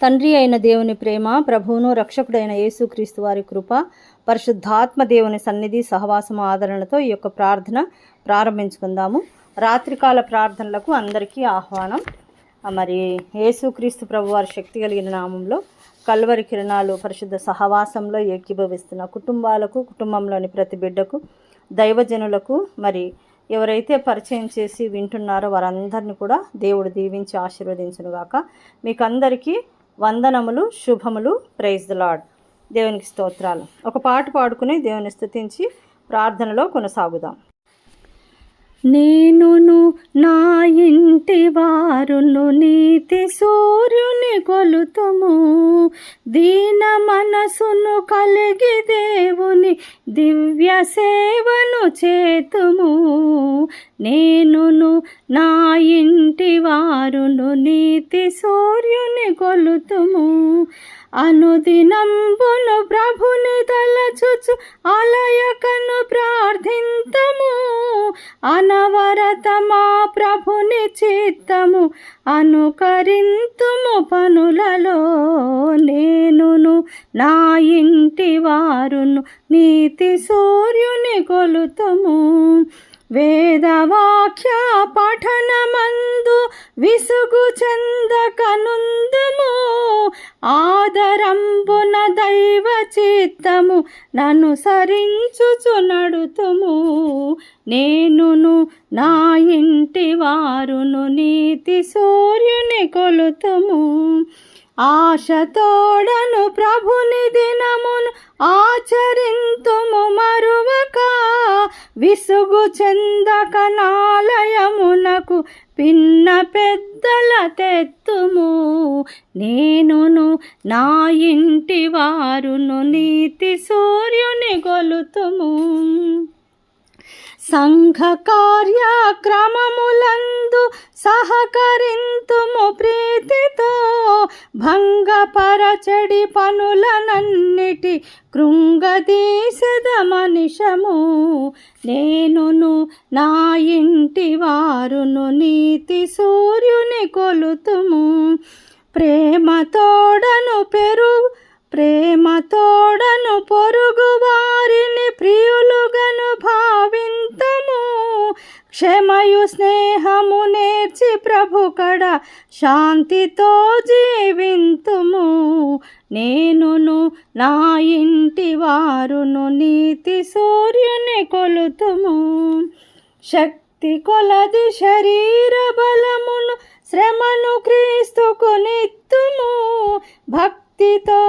తండ్రి అయిన దేవుని ప్రేమ ప్రభువును రక్షకుడైన యేసుక్రీస్తు వారి కృప పరిశుద్ధాత్మ దేవుని సన్నిధి సహవాసము ఆదరణతో ఈ యొక్క ప్రార్థన ప్రారంభించుకుందాము. రాత్రికాల ప్రార్థనలకు అందరికీ ఆహ్వానం. మరి యేసుక్రీస్తు ప్రభు వారి శక్తి కలిగిన నామంలో కల్వరి కిరణాలు పరిశుద్ధ సహవాసంలో ఏకీభవిస్తున్న కుటుంబాలకు కుటుంబంలోని ప్రతి బిడ్డకు దైవజనులకు మరి ఎవరైతే పరిచయం చేసి వింటున్నారో వారందరిని కూడా దేవుడు దీవించి ఆశీర్వదించునుగాక. మీకు అందరికీ వందనములు శుభములు ప్రైజ్ ద లాడ్ దేవునికి స్తోత్రాలు. ఒక పాట పాడుకుని దేవుని స్తుతించి ప్రార్థనలో కొనసాగుదాం. నేనును నా ఇంటి వారును నీతి సూర్యుని కొలుతుము. దీన మనసును కలిగి దేవుని దివ్య సేవను చేతుము. నేనును నా ఇంటి వారును నీతి సూర్యుని కొలుతుము. అనుదినంబును ప్రభుని తలచుచు అలయకను ప్రార్థింతము. అనవరత మా ప్రభుని చిత్తము. అనుకరింతుము పనులలో నేనును నా ఇంటి వారును నీతి సూర్యుని కొలుతుము. వేదవాక్య పఠనమందు విసుగు చెందకనుందుము. ఆదరంబున దైవ చిత్తము నన్ను సరించుచు నడుతుము. నేనును నా ఇంటి వారును నీతి సూర్యుని కొలుతుము. ఆశతోడను ప్రభుని దినమును ఆచరింతుము మరువక. విసుగు చెందక నాలయమునకు పిన్న పెద్దల తెత్తుము. నేనును నా ఇంటి వారును నీతి సూర్యుని గొలుతుము. సంఘ కార్యక్రమములందు సహకరింతుము ప్రీతితో భంగపరచడి పనులనన్నిటి కృంగదీసద మనిషము నేనును నా ఇంటి వారును నీతి సూర్యుని కొలుతుము. ప్రేమతోడను పెరు ప్రేమతోడను పొరుగు వారిని ప్రియులుగను క్షమయు స్నేహము నేర్చి ప్రభు కడ శాంతితో జీవింతుము. నేనును నా ఇంటి వారును నీతి సూర్యుని కొలుతుము. శక్తి కొలది శరీర బలమును శ్రమను క్రీస్తుకు నిత్తుము. భక్తితో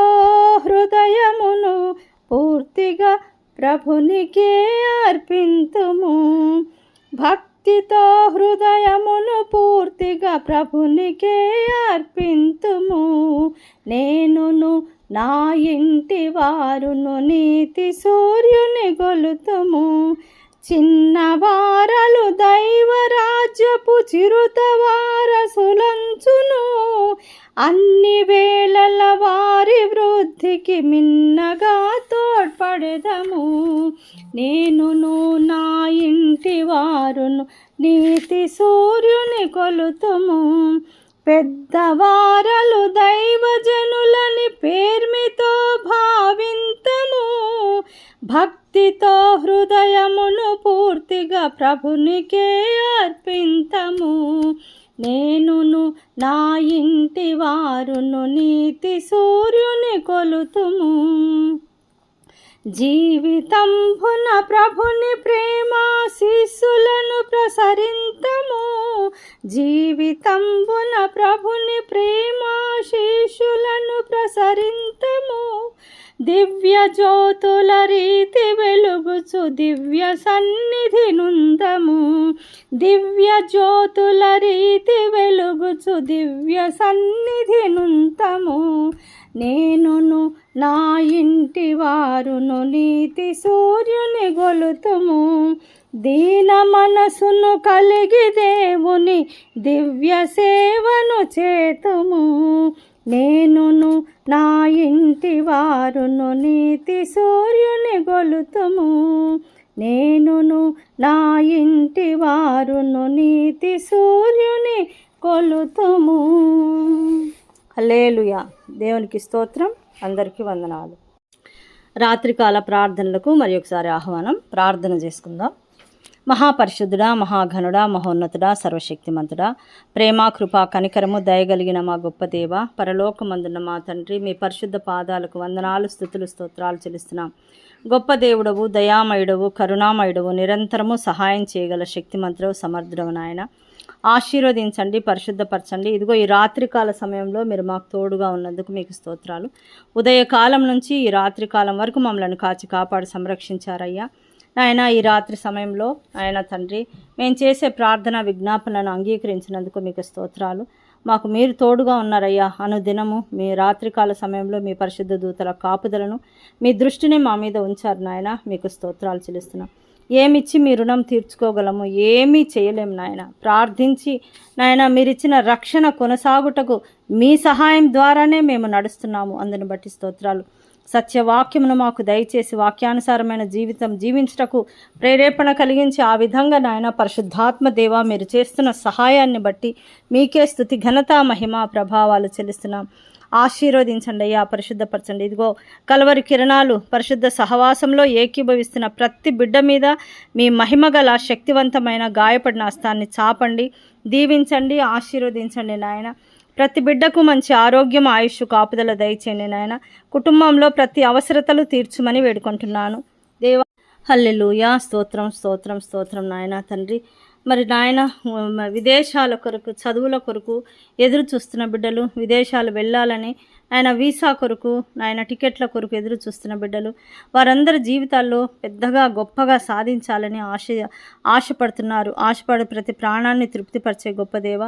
హృదయమును పూర్తిగా ప్రభునికే అర్పింతుము. భక్తితో హృదయమును పూర్తిగా ప్రభునికే అర్పింతుము. నేనును నా ఇంటి వారును నీతి సూర్యుని గొలుతుము. చిన్నవారలు దైవరాజ్యపు చిరుతవార సులంచును అన్ని వేళల వారి వృద్ధికి మిన్నగా తోడ్పడదము. నేనును నా ఇంటి వారును నీతి సూర్యుని కొలుతుము. పెద్దవారలు దైవజనులని పేర్మితో భావింతము. భక్తితో హృదయమును పూర్తిగా ప్రభునికే అర్పింతము. నేనును నా ఇంటి వారును నీతి సూర్యుని కొలుతుము. జీవితంభున ప్రభుని ప్రేమ శిశులను ప్రసరింతము. జీవితంబున ప్రభుని ప్రేమ శిశులను ప్రసరింతము. దివ్య జ్యోతుల రీతి వెలుగుచు దివ్య సన్నిధి నుందము. దివ్య జ్యోతుల రీతి వెలుగుచు దివ్య సన్నిధి నుంతము. నేనును నా ఇంటి వారును నీతి సూర్యుని గొలుతుము. దీన మనసును కలిగి దేవుని దివ్య సేవను చేతుము. నేనును నా ఇంటి వారును నీతి సూర్యుని గొలుతుము. నేనును నా ఇంటి వారును నీతి సూర్యుని కొలుతుము హల్లేలుయా. దేవునికి స్తోత్రం. అందరికీ వందనాలు. రాత్రికాల ప్రార్థనలకు మరి ఒకసారి ఆహ్వానం ప్రార్థన చేసుకుందాం. మహాపరిశుద్ధుడా మహాఘనుడా మహోన్నతుడా సర్వశక్తిమంతుడా. ప్రేమ కృప కనికరము దయగలిగిన మా గొప్ప దేవ పరలోకమందున్న మా తండ్రి మీ పరిశుద్ధ పాదాలకు వందనాలు స్థుతులు స్తోత్రాలు చెల్లిస్తున్నాం. గొప్ప దేవుడవు దయామయుడవు కరుణామయుడవు నిరంతరము సహాయం చేయగల శక్తిమంతుడవు సమర్థుడవు నాయన. ఆశీర్వదించండి పరిశుద్ధపరచండి. ఇదిగో ఈ రాత్రికాల సమయంలో మీరు మాకు తోడుగా ఉన్నందుకు మీకు స్తోత్రాలు. ఉదయకాలం నుంచి ఈ రాత్రికాలం వరకు మమ్మల్ని కాచి కాపాడి సంరక్షించారయ్యా. నాయన ఈ రాత్రి సమయంలో ఆయన తండ్రి మేము చేసే ప్రార్థన విజ్ఞాపనను అంగీకరించినందుకు మీకు స్తోత్రాలు. మాకు మీరు తోడుగా ఉన్నారయ్యా. అనుదినము మీ రాత్రికాల సమయంలో మీ పరిశుద్ధ దూతల కాపుదలను మీ దృష్టిని మా మీద ఉంచారు నాయన. మీకు స్తోత్రాలు చెల్లిస్తున్నాం. ఏమిచ్చి మీ రుణం తీర్చుకోగలము? ఏమీ చేయలేము నాయన. ప్రార్థించి నాయన మీరిచ్చిన రక్షణ కొనసాగుటకు మీ సహాయం ద్వారానే మేము నడుస్తున్నాము. అందుని బట్టి స్తోత్రాలు. సత్యవాక్యమును మాకు దయచేసి వాక్యానుసారమైన జీవితం జీవించుటకు ప్రేరేపణ కలిగించి ఆ విధంగా నాయన పరిశుద్ధాత్మ దేవ మీరు చేస్తున్న సహాయాన్ని బట్టి మీకే స్థుతి ఘనత మహిమ ప్రభావాలు చెల్లిస్తున్నాం. ఆశీర్వదించండి అయ్యా పరిశుద్ధపరచండి. ఇదిగో కలవరి కిరణాలు పరిశుద్ధ సహవాసంలో ఏకీభవిస్తున్న ప్రతి బిడ్డ మీద మీ మహిమ గల శక్తివంతమైన గాయపడిన హస్తాన్ని చాపండి. దీవించండి ఆశీర్వదించండి నాయన. ప్రతి బిడ్డకు మంచి ఆరోగ్యం ఆయుష్ కాపుదల దయచేయండి నాయన. కుటుంబంలో ప్రతి అవసరతలు తీర్చుమని వేడుకుంటున్నాను. దేవ హల్లెలూయా. స్తోత్రం స్తోత్రం స్తోత్రం నాయన తండ్రి. మరి నాయన విదేశాల కొరకు చదువుల కొరకు ఎదురు చూస్తున్న బిడ్డలు విదేశాలు వెళ్ళాలని ఆయన వీసా కొరకు నాయన టికెట్ల కొరకు ఎదురు చూస్తున్న బిడ్డలు వారందరి జీవితాల్లో పెద్దగా గొప్పగా సాధించాలని ఆశ ఆశపడుతున్నారు. ఆశపడే ప్రతి ప్రాణాన్ని తృప్తిపరిచే గొప్ప దేవ.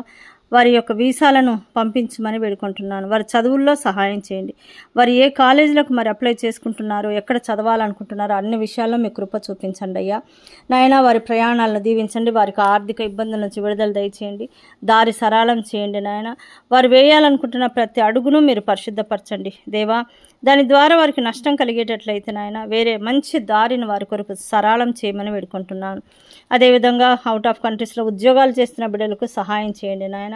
వారి యొక్క వీసాలను పంపించమని వేడుకుంటున్నాను. వారి చదువుల్లో సహాయం చేయండి. వారు ఏ కాలేజీలకు మరి అప్లై చేసుకుంటున్నారో ఎక్కడ చదవాలనుకుంటున్నారో అన్ని విషయాల్లో మీ కృప చూపించండి అయ్యా. నాయన వారి ప్రయాణాలను దీవించండి. వారికి ఆర్థిక ఇబ్బందుల నుంచి విడుదల దయచేయండి. దారి సరళం చేయండి నాయన. వారు వేయాలనుకుంటున్న ప్రతి అడుగును మీరు పరిశుద్ధపరచండి. దేవా దాని ద్వారా వారికి నష్టం కలిగేటట్లయితే నాయన వేరే మంచి దారిని వారి కొరకు సరళం చేయమని వేడుకుంటున్నాను. అదేవిధంగా అవుట్ ఆఫ్ కంట్రీస్లో ఉద్యోగాలు చేస్తున్న బిడ్డలకు సహాయం చేయండి నాయన.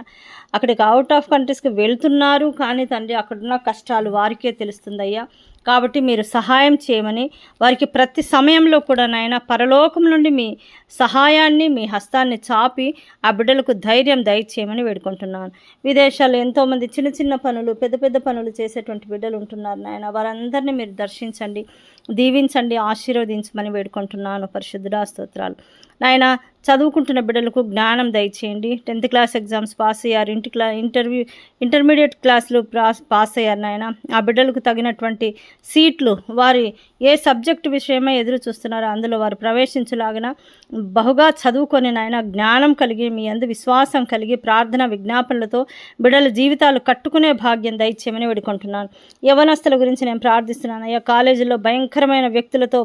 అక్కడికి అవుట్ ఆఫ్ కంట్రీస్కి వెళ్తున్నారు కానీ తండ్రి అక్కడున్న కష్టాలు వారికే తెలుస్తుందయ్యా. కాబట్టి మీరు సహాయం చేయమని వారికి ప్రతి సమయంలో కూడా నాయన పరలోకం నుండి మీ సహాయాన్ని మీ హస్తాన్ని చాపి ఆ బిడ్డలకు ధైర్యం దయచేయమని వేడుకుంటున్నాను. విదేశాల్లో ఎంతోమంది చిన్న చిన్న పనులు పెద్ద పెద్ద పనులు చేసేటువంటి బిడ్డలు ఉంటున్నారు నాయన. వారందరినీ మీరు దర్శించండి. దీవించండి ఆశీర్వదించమని వేడుకుంటున్నాను. పరిశుద్ధుడా స్తోత్రాలు. నాయన చదువుకుంటున్న బిడ్డలకు జ్ఞానం దయచేయండి. టెన్త్ క్లాస్ ఎగ్జామ్స్ పాస్ అయ్యారు. ఇంటి క్లా ఇంటర్వ్యూ ఇంటర్మీడియట్ క్లాసులు పాస్ పాస్ అయ్యారు నాయన. ఆ బిడ్డలకు తగినటువంటి సీట్లు వారి ఏ సబ్జెక్టు విషయమై ఎదురు చూస్తున్నారో అందులో వారు ప్రవేశించలాగిన బహుగా చదువుకొని నాయన జ్ఞానం కలిగి మీ అందు విశ్వాసం కలిగి ప్రార్థన విజ్ఞాపనలతో బిడ్డల జీవితాలు కట్టుకునే భాగ్యం దయచేయమని వేడుకుంటున్నాను. యవనస్తుల గురించి నేను ప్రార్థిస్తున్నాను. అయ్యా కాలేజీలో భయంకరమైన వ్యక్తులతో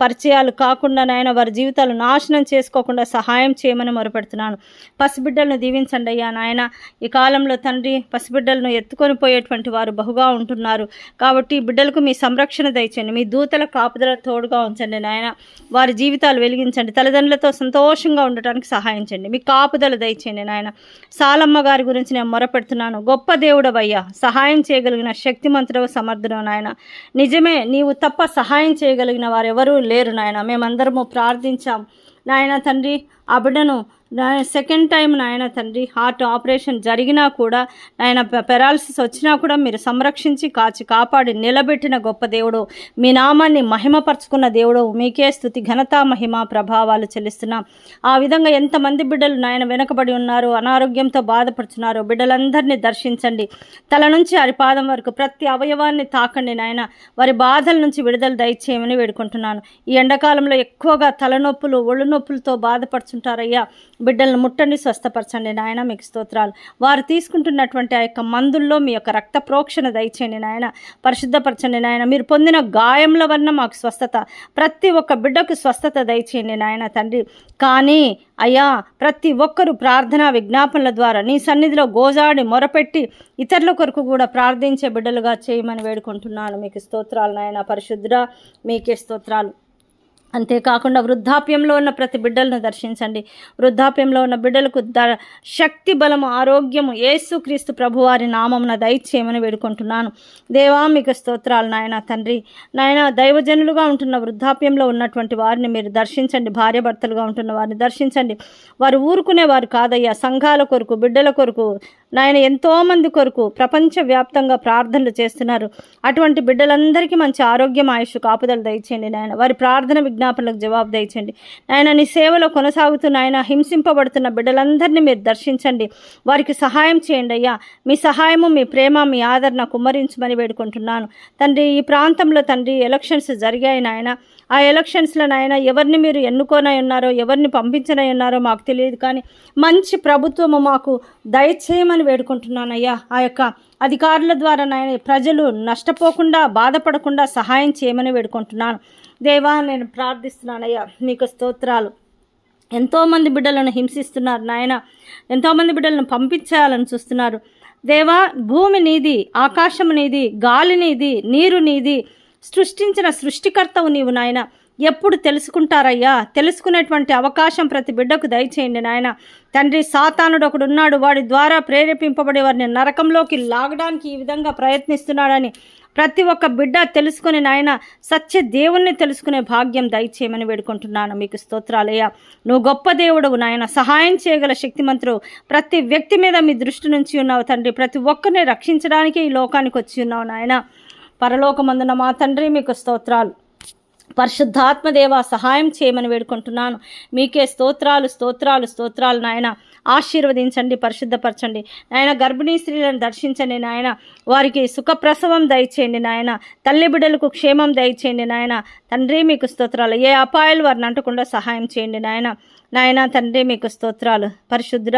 పరిచయాలు కాకుండా నాయన వారి జీవితాలు నాశనం చేసుకోకుండా సహాయం చేయమని మొరపెడుతున్నాను. పసిబిడ్డలను దీవించండి అయ్యా నాయన. ఈ కాలంలో తండ్రి పసిబిడ్డలను ఎత్తుకొని పోయేటువంటి వారు బహుగా ఉంటున్నారు. కాబట్టి బిడ్డలకు మీ సంరక్షణ దయచండి మీ దూతల కాపుదల తోడుగా ఉంచండి నాయన. వారి జీవితాలు వెలిగించండి. తల్లిదండ్రులతో సంతోషంగా ఉండటానికి సహాయం చేయండి. మీ కాపుదల దయచేయండి నాయన. సాలమ్మ గారి గురించి నేను మొరపెడుతున్నాను. గొప్ప దేవుడవయ్యా. సహాయం చేయగలిగిన శక్తిమంతుడవు సమర్థుడవు నాయన. నిజమే నీవు తప్ప సహాయం సహాయం చేయగలిగిన వారెవరూ లేరు నాయన. మేమందరము ప్రార్థించాం. నాయన తండ్రి ఆ బిడ్డను సెకండ్ టైం నాయన తండ్రి హార్ట్ ఆపరేషన్ జరిగినా కూడా నాయన పెరాలసిస్ వచ్చినా కూడా మీరు సంరక్షించి కాచి కాపాడి నిలబెట్టిన గొప్ప దేవుడు. మీ నామాన్ని మహిమపరుచుకున్న దేవుడు. మీకే స్థుతి ఘనత మహిమ ప్రభావాలు చెల్లిస్తున్నాం. ఆ విధంగా ఎంతమంది బిడ్డలు నాయన వెనకబడి ఉన్నారు అనారోగ్యంతో బాధపడుతున్నారు బిడ్డలందరినీ దర్శించండి. తల నుంచి అరిపాదం వరకు ప్రతి అవయవాన్ని తాకండి నాయన. వారి బాధల నుంచి విడుదల దయచేయమని వేడుకుంటున్నాను. ఈ ఎండాకాలంలో ఎక్కువగా తలనొప్పులు ఒళ్ళు నొప్పులతో బాధపడుతుంటారయ్యా. బిడ్డలను ముట్టండి స్వస్థపరచండి నాయన మీకు స్తోత్రాలు. వారు తీసుకుంటున్నటువంటి ఆ యొక్క మందుల్లో మీ యొక్క రక్త ప్రోక్షణ దయచేయండి నాయన పరిశుద్ధపరచండి నాయన. మీరు పొందిన గాయముల వలన మాకు స్వస్థత ప్రతి ఒక్క బిడ్డకు స్వస్థత దయచేయండి నాయన తండ్రి. కానీ అయ్యా ప్రతి ఒక్కరూ ప్రార్థన విజ్ఞాపనల ద్వారా నీ సన్నిధిలో గోజాడి మొరపెట్టి ఇతరుల కొరకు కూడా ప్రార్థించే బిడ్డలుగా చేయమని వేడుకుంటున్నాను. మీకు స్తోత్రాలు నాయన పరిశుద్ధ మీకే స్తోత్రాలు. అంతేకాకుండా వృద్ధాప్యంలో ఉన్న ప్రతి బిడ్డలను దర్శించండి. వృద్ధాప్యంలో ఉన్న బిడ్డలకు ద శక్తి బలము ఆరోగ్యము యేసుక్రీస్తు ప్రభువారి నామమున దయచేయమని వేడుకుంటున్నాను. దేవా మీకు స్తోత్రాలు నాయన తండ్రి. నాయన దైవజనులుగా ఉంటున్న వృద్ధాప్యంలో ఉన్నటువంటి వారిని మీరు దర్శించండి. భార్యభర్తలుగా ఉంటున్న వారిని దర్శించండి. వారు ఊరుకునేవారు కాదయ్యా. సంఘాల కొరకు బిడ్డల కొరకు నాయన ఎంతోమంది కొరకు ప్రపంచవ్యాప్తంగా ప్రార్థనలు చేస్తున్నారు. అటువంటి బిడ్డలందరికీ మంచి ఆరోగ్యం ఆయుష్ కాపుదలు దయచేయండి నాయన. వారి ప్రార్థన విజ్ఞాపనలకు జవాబు దయచేయండి. నాయన నీ సేవలో కొనసాగుతున్న ఆయన హింసింపబడుతున్న బిడ్డలందరినీ మీరు దర్శించండి. వారికి సహాయం చేయండి అయ్యా. మీ సహాయము మీ ప్రేమ మీ ఆదరణ కుమ్మరించమని వేడుకుంటున్నాను. తండ్రి ఈ ప్రాంతంలో తండ్రి ఎలక్షన్స్ జరిగాయి నాయన. ఆ ఎలక్షన్స్లో నాయన ఎవరిని మీరు ఎన్నుకోనై ఉన్నారో ఎవరిని పంపించనై ఉన్నారో మాకు తెలియదు కానీ మంచి ప్రభుత్వము మాకు దయచేయమని వేడుకుంటున్నానయ్యా. ఆ యొక్క అధికారుల ద్వారా నాయన ప్రజలు నష్టపోకుండా బాధపడకుండా సహాయం చేయమని వేడుకుంటున్నాను. దేవా నేను ప్రార్థిస్తున్నానయ్యా. మీకు స్తోత్రాలు. ఎంతోమంది బిడ్డలను హింసిస్తున్నారు నాయన. ఎంతోమంది బిడ్డలను పంపించేయాలని చూస్తున్నారు. దేవా భూమి నీది ఆకాశం నీది గాలి నీది నీరు నీది సృష్టించిన సృష్టికర్తవు నీవు నాయన. ఎప్పుడు తెలుసుకుంటారయ్యా? తెలుసుకునేటువంటి అవకాశం ప్రతి బిడ్డకు దయచేయండి నాయన. తండ్రి సాతానుడు ఒకడు ఉన్నాడు వాడి ద్వారా ప్రేరేపింపబడే వారిని నరకంలోకి లాగడానికి ఈ విధంగా ప్రయత్నిస్తున్నాడని ప్రతి ఒక్క బిడ్డ తెలుసుకుని నాయన సత్య దేవుణ్ణి తెలుసుకునే భాగ్యం దయచేయమని వేడుకుంటున్నాను. మీకు స్తోత్రాలయ్యా. నువ్వు గొప్ప దేవుడవు నాయన. సహాయం చేయగల శక్తిమంతుడు ప్రతి వ్యక్తి మీద మీ దృష్టి నుంచి ఉన్నావు తండ్రి. ప్రతి ఒక్కరిని రక్షించడానికి ఈ లోకానికి వచ్చి ఉన్నావు నాయన. పరలోకమందున మా తండ్రి మీకు స్తోత్రాలు. పరిశుద్ధాత్మదేవ సహాయం చేయమని వేడుకుంటున్నాను. మీకే స్తోత్రాలు స్తోత్రాలు స్తోత్రాలు నాయన. ఆశీర్వదించండి పరిశుద్ధపరచండి. నాయన గర్భిణీ స్త్రీలను దర్శించండి నాయన. వారికి సుఖప్రసవం దయచేయండి నాయన. తల్లి బిడ్డలకు క్షేమం దయచేయండి నాయన. తండ్రి మీకు స్తోత్రాలు. ఏ అపాయాలు వారిని అంటకుండా సహాయం చేయండి నాయన. నాయన తండ్రి మీకు స్తోత్రాలు. పరిశుద్ధ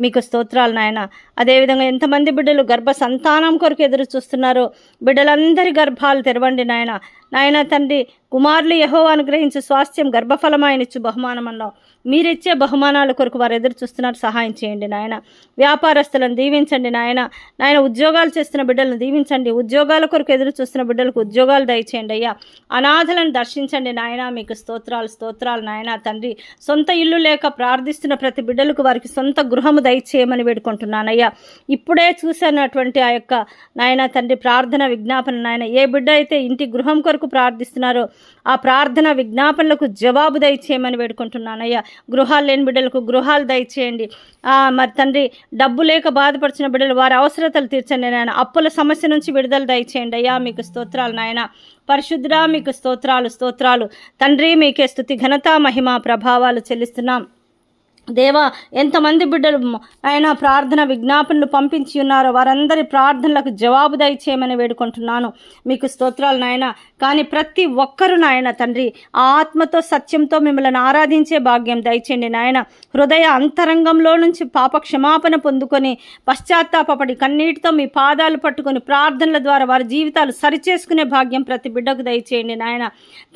మీకు స్తోత్రాలు నాయన. అదేవిధంగా ఎంతమంది బిడ్డలు గర్భ సంతానం కొరకు ఎదురు చూస్తున్నారో బిడ్డలందరి గర్భాలు తెరవండి నాయన. నాయన తండ్రి కుమారులు యహో అనుగ్రహించు స్వాస్థ్యం గర్భఫలమాయనిచ్చు బహుమానం అన్నావు మీరిచ్చే బహుమానాల కొరకు వారు ఎదురు చూస్తున్నారు. సహాయం చేయండి నాయన. వ్యాపారస్తులను దీవించండి నాయన. నాయన ఉద్యోగాలు చేస్తున్న బిడ్డలను దీవించండి. ఉద్యోగాల కొరకు ఎదురు చూస్తున్న బిడ్డలకు ఉద్యోగాలు దయచేయండి అయ్యా. అనాథలను దర్శించండి నాయన. మీకు స్తోత్రాలు స్తోత్రాలు నాయన తండ్రి. సొంత ఇల్లు లేక ప్రార్థిస్తున్న ప్రతి బిడ్డలకు వారికి సొంత గృహము దయచేయమని వేడుకుంటున్నానయ్యా. ఇప్పుడే చూసినటువంటి ఆ యొక్క నాయన తండ్రి ప్రార్థన విజ్ఞాపన. నాయన ఏ బిడ్డ అయితే ఇంటి గృహం కొరకు ప్రార్థిస్తున్నారో ఆ ప్రార్థన విజ్ఞాపనలకు జవాబు దయచేయమని వేడుకుంటున్నానయ్యా. గృహాలు లేని బిడ్డలకు గృహాలు దయచేయండి. మరి తండ్రి డబ్బు లేక బాధపడిచిన బిడ్డలు వారి అవసరతలు తీర్చండి. నాయన అప్పుల సమస్య నుంచి విడుదల దయచేయండి. అయ్యా మీకు స్తోత్రాలు నాయన. పరిశుద్ధుడా మీకు స్తోత్రాలు స్తోత్రాలు. తండ్రి మీకే స్థుతి ఘనత మహిమ ప్రభావాలు చెల్లిస్తున్నాం. దేవా ఎంతమంది బిడ్డలు ఆయన ప్రార్థన విజ్ఞాపనలు పంపించి ఉన్నారో వారందరి ప్రార్థనలకు జవాబు దయచేయమని వేడుకుంటున్నాను. మీకు స్తోత్రాలు నాయన. కానీ ప్రతి ఒక్కరు నాయన తండ్రి ఆ ఆత్మతో సత్యంతో మిమ్మల్ని ఆరాధించే భాగ్యం దయచేయండి నాయన. హృదయ అంతరంగంలో నుంచి పాప క్షమాపణ పొందుకొని పశ్చాత్తాపడి కన్నీటితో మీ పాదాలు పట్టుకొని ప్రార్థనల ద్వారా వారి జీవితాలు సరిచేసుకునే భాగ్యం ప్రతి బిడ్డకు దయచేయండి నాయన.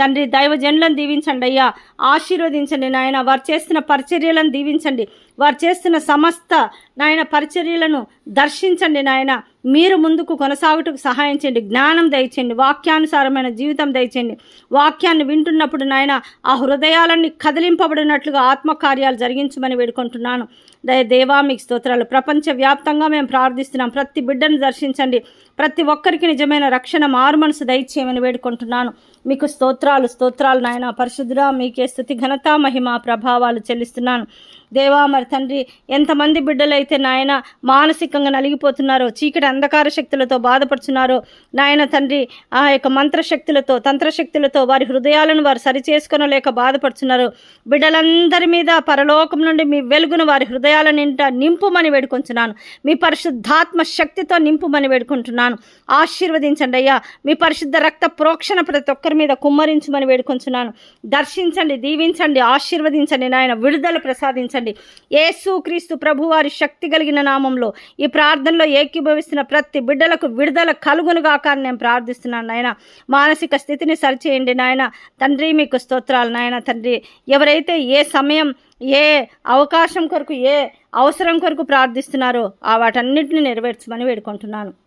తండ్రి దైవజనులను దీవించండి అయ్యా. ఆశీర్వదించండి నాయన. వారు చేస్తున్న పరిచర్యలను దీవించండి. వారు చేస్తున్న సమస్త నాయన పరిచర్యలను దర్శించండి నాయన. మీరు ముందుకు కొనసాగుటకు సహాయం చేయండి. జ్ఞానం దయచేయండి. వాక్యానుసారమైన జీవితం దయచేయండి. వాక్యాన్ని వింటున్నప్పుడు నాయన ఆ హృదయాలన్నీ కదిలింపబడినట్లుగా ఆత్మకార్యాలు జరిగించమని వేడుకుంటున్నాను. దయ దేవా మీకు స్తోత్రాలు. ప్రపంచవ్యాప్తంగా మేము ప్రార్థిస్తున్నాం. ప్రతి బిడ్డను దర్శించండి. ప్రతి ఒక్కరికి నిజమైన రక్షణ మారు మనసు దయచేయమని వేడుకుంటున్నాను. మీకు స్తోత్రాలు స్తోత్రాలు నాయన. పరిశుద్ధుడా మీకే స్థుతి ఘనత మహిమ ప్రభావాలు చెల్లిస్తున్నాను. దేవా మరి తండ్రి ఎంతమంది బిడ్డలైతే నాయన మానసికంగా నలిగిపోతున్నారో చీకటి అంధకార శక్తులతో బాధపడుతున్నారో నాయన తండ్రి ఆ యొక్క మంత్రశక్తులతో తంత్రశక్తులతో వారి హృదయాలను వారు సరిచేసుకొనలేక బాధపడుతున్నారు బిడ్డలందరి మీద పరలోకం నుండి మీ వెలుగును వారి హృదయాల నింట నింపుమని వేడుకుంటున్నాను మీ పరిశుద్ధాత్మ శక్తితో నింపుమని వేడుకుంటున్నాను. ఆశీర్వదించండి అయ్యా. మీ పరిశుద్ధ రక్త ప్రోక్షణ ప్రతి ఒక్కరు మీద కుమ్మరించమని వేడుకొంచున్నాను. దర్శించండి దీవించండి ఆశీర్వదించండి నాయన విడుదల ప్రసాదించండి. యేసు క్రీస్తు ప్రభువారి శక్తి కలిగిన నామంలో ఈ ప్రార్థనలో ఏకీభవిస్తున్న ప్రతి బిడ్డలకు విడుదల కలుగునుగాక అని నేను ప్రార్థిస్తున్నాను నాయన. మానసిక స్థితిని సరిచేయండి నాయన. తండ్రి మీకు స్తోత్రాలు నాయన. తండ్రి ఎవరైతే ఏ సమయం ఏ అవకాశం కొరకు ఏ అవసరం కొరకు ప్రార్థిస్తున్నారో ఆ వాటన్నిటిని నెరవేర్చమని వేడుకుంటున్నాను.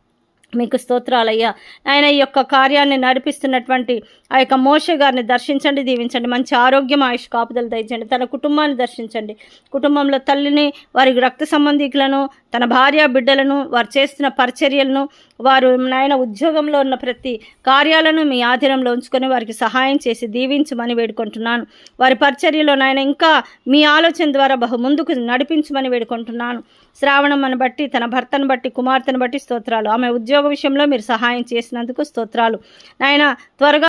మీకు స్తోత్రాలయ్యా. ఆయన ఈ యొక్క కార్యాన్ని నడిపిస్తున్నటువంటి ఆ యొక్క మోష గారిని దర్శించండి దీవించండి. మంచి ఆరోగ్యం ఆయుష్ కాపుదలు దయచండి తన కుటుంబాన్ని దర్శించండి. కుటుంబంలో తల్లిని వారి రక్త సంబంధికులను తన భార్య బిడ్డలను వారు చేస్తున్న పరిచర్యలను వారు నాయన ఉద్యోగంలో ఉన్న ప్రతి కార్యాలను మీ ఆధీనంలో ఉంచుకొని వారికి సహాయం చేసి దీవించమని వేడుకుంటున్నాను. వారి పరిచర్యలో నాయన ఇంకా మీ ఆలోచన ద్వారా బహు ముందుకు నడిపించమని వేడుకుంటున్నాను. శ్రావణమ్మను బట్టి తన భర్తను బట్టి కుమార్తెను బట్టి స్తోత్రాలు. ఆమె ఉద్యోగ విషయంలో మీరు సహాయం చేసినందుకు స్తోత్రాలు. నాయన త్వరగా